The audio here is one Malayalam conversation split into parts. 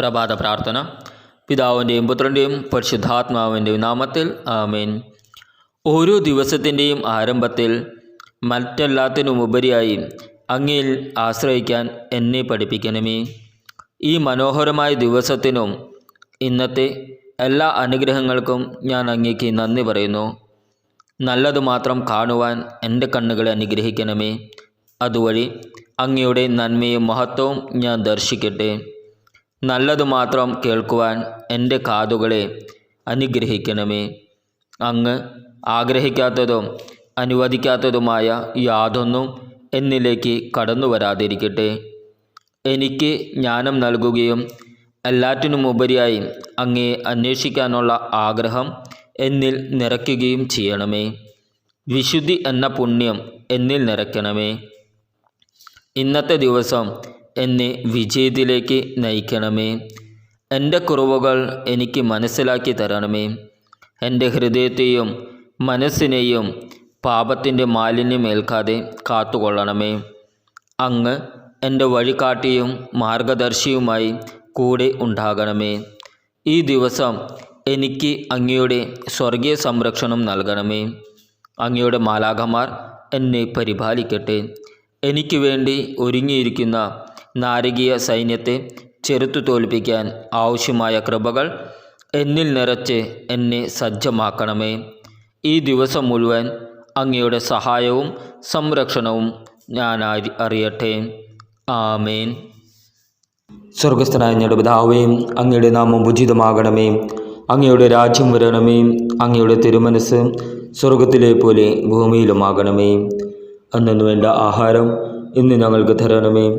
പ്രഭാത പ്രാർത്ഥന. പിതാവിന്റെയും പുത്രന്റെയും പരിശുദ്ധാത്മാവിന്റെയും നാമത്തിൽ ആമേൻ. ഓരോ ദിവസത്തിന്റെയും ആരംഭത്തിൽ മറ്റെല്ലാത്തിനുമുപരിയായി അങ്ങയിൽ ആശ്രയിക്കാൻ എന്നെ പഠിപ്പിക്കണമേ. ഈ മനോഹരമായ ദിവസത്തിനും ഇന്നത്തെ എല്ലാ അനുഗ്രഹങ്ങൾക്കും ഞാൻ അങ്ങേക്ക് നന്ദി പറയുന്നു. നല്ലത് മാത്രം കാണുവാൻ എന്റെ കണ്ണുകളെ അനുഗ്രഹിക്കണമേ. അതുവഴി അങ്ങയുടെ നന്മയും മഹത്വവും ഞാൻ ദർശിക്കട്ടെ. നല്ലത് മാത്രം കേൾക്കുവാൻ എന്റെ കാതുകളെ അനുഗ്രഹിക്കണമേ. അങ്ങ് ആഗ്രഹിക്കാത്തതും അനുവദിക്കാത്തതുമായ യാതൊന്നും എന്നിലേക്ക് കടന്നു വരാതിരിക്കട്ടെ. എനിക്ക് ജ്ഞാനം നൽകുകയും എല്ലാറ്റിനുമുപരിയായി അങ്ങേ അന്വേഷിക്കാനുള്ള ആഗ്രഹം എന്നിൽ നിറയ്ക്കുകയും ചെയ്യണമേ. വിശുദ്ധി എന്ന പുണ്യം എന്നിൽ നിറയ്ക്കണമേ. ഇന്നത്തെ ദിവസം എന്നെ വിജയത്തിലേക്ക് നയിക്കണമേ. എന്റെ കുറവുകൾ എനിക്ക് മനസ്സിലാക്കി തരണമേ. എന്റെ ഹൃദയത്തെയും മനസ്സിനെയും പാപത്തിന്റെ മാലിന്യം ഏൽക്കാതെ കാത്തുകൊള്ളണമേ. അങ്ങ് എന്റെ വഴികാട്ടിയും മാർഗദർശിയുമായി കൂടെ ഉണ്ടാകണമേ. ഈ ദിവസം എനിക്ക് അങ്ങയുടെ സ്വർഗീയ സംരക്ഷണം നൽകണമേ. അങ്ങയുടെ മാലാഖമാർ എന്നെ പരിപാലിക്കട്ടെ. എനിക്ക് വേണ്ടി ഒരുങ്ങിയിരിക്കുന്ന നാരകീയ സൈന്യത്തെ ചെറുത്തു തോൽപ്പിക്കാൻ ആവശ്യമായ കൃപകൾ എന്നിൽ നിറച്ച് എന്നെ സജ്ജമാക്കണമേ. ഈ ദിവസം മുഴുവൻ അങ്ങയുടെ സഹായവും സംരക്ഷണവും ഞാൻ അറിയട്ടെ. ആമേൻ. സ്വർഗസ്ഥനായ ഞങ്ങളുടെ പിതാവേ അങ്ങയുടെ നാമം ഉചിതമാകണമേ. അങ്ങയുടെ രാജ്യം വരണമേ. അങ്ങയുടെ തിരുമനസ് സ്വർഗത്തിലെ പോലെ ഭൂമിയിലുമാകണമേ. അന്നു വേണ്ട ആഹാരം ഇന്ന് ഞങ്ങൾക്ക് തരണമേ.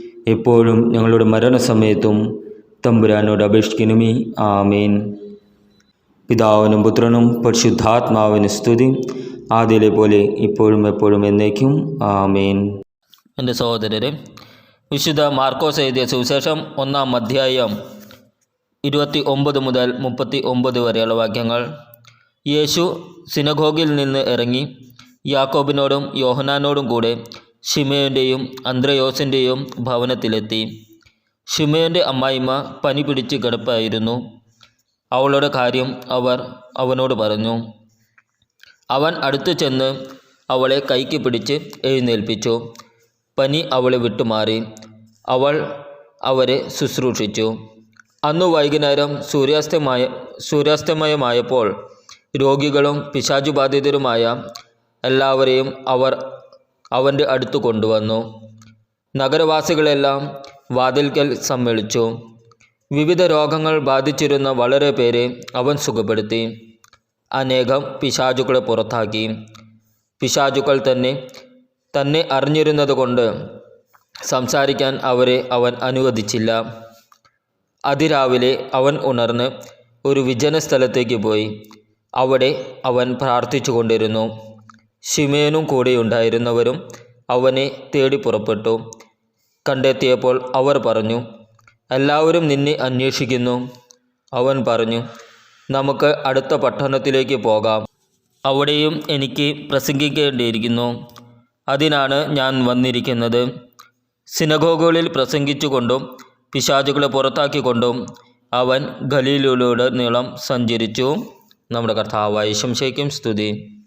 എപ്പോഴും ഞങ്ങളുടെ മരണസമയത്തും തമ്പുരാനോട് അപേക്ഷിക്കണമേ. ആമേൻ. പിതാവിനും പുത്രനും പരിശുദ്ധാത്മാവിന് സ്തുതി. ആദ്യയിലെ പോലെ ഇപ്പോഴും എപ്പോഴും എന്നേക്കും. ആമേൻ. എന്റെ സഹോദരരെ വിശുദ്ധ മാർക്കോസ് എഴുതിയ സുവിശേഷം ഒന്നാം അധ്യായം ഇരുപത്തി ഒമ്പത് മുതൽ മുപ്പത്തി ഒമ്പത് വരെയുള്ള വാക്യങ്ങൾ. യേശു സിനഗോഗിൽ നിന്ന് ഇറങ്ങി യാക്കോബിനോടും യോഹനാനോടും കൂടെ ഷിമയോന്റെയും അന്ത്രയോസിന്റെയും ഭവനത്തിലെത്തി. ഷിമയോന്റെ അമ്മായിമ്മ പനി പിടിച്ച് കിടപ്പായിരുന്നു. അവളുടെ കാര്യം അവർ അവനോട് പറഞ്ഞു. അവൻ അടുത്തു ചെന്ന് അവളെ കൈക്ക് പിടിച്ച് എഴുന്നേൽപ്പിച്ചു. പനി അവളെ വിട്ടുമാറി. അവൾ അവരെ ശുശ്രൂഷിച്ചു. അന്നു വൈകുന്നേരം സൂര്യാസ്തമായ സൂര്യാസ്തമയമായപ്പോൾ രോഗികളും പിശാചുബാധിതരുമായ എല്ലാവരെയും അവർ അവന്റെ അടുത്തു കൊണ്ടുവന്നു. നഗരവാസികളെല്ലാം വാതിൽക്കൽ സമ്മേളിച്ചു. വിവിധ രോഗങ്ങൾ ബാധിച്ചിരുന്ന വളരെ പേരെ അവൻ സുഖപ്പെടുത്തി. അനേകം പിശാചുക്കളെ പുറത്താക്കി. പിശാചുക്കൾ തന്നെ തന്നെ അറിഞ്ഞിരുന്നതുകൊണ്ട് സംസാരിക്കാൻ അവരെ അവൻ അനുവദിച്ചില്ല. അതിരാവിലെ അവൻ ഉണർന്ന് ഒരു വിജന സ്ഥലത്തേക്ക് പോയി. അവിടെ അവൻ പ്രാർത്ഥിച്ചു കൊണ്ടിരുന്നു ഷിമേനും കൂടെയുണ്ടായിരുന്നവരും അവനെ തേടി പുറപ്പെട്ടു. കണ്ടെത്തിയപ്പോൾ അവർ പറഞ്ഞു എല്ലാവരും നിന്നെ അന്വേഷിക്കുന്നു. അവൻ പറഞ്ഞു നമുക്ക് അടുത്ത പട്ടണത്തിലേക്ക് പോകാം. അവിടെയും എനിക്ക് പ്രസംഗിക്കേണ്ടിയിരിക്കുന്നു. അതിനാണ് ഞാൻ വന്നിരിക്കുന്നത്. സിനഗോഗുകളിൽ പ്രസംഗിച്ചുകൊണ്ടും പിശാചുകളെ പുറത്താക്കിക്കൊണ്ടും അവൻ ഗലീലയിലൂടെ നീളം സഞ്ചരിച്ചു. നമ്മുടെ കർത്താവായ ശംശയ്ക്കും സ്തുതി.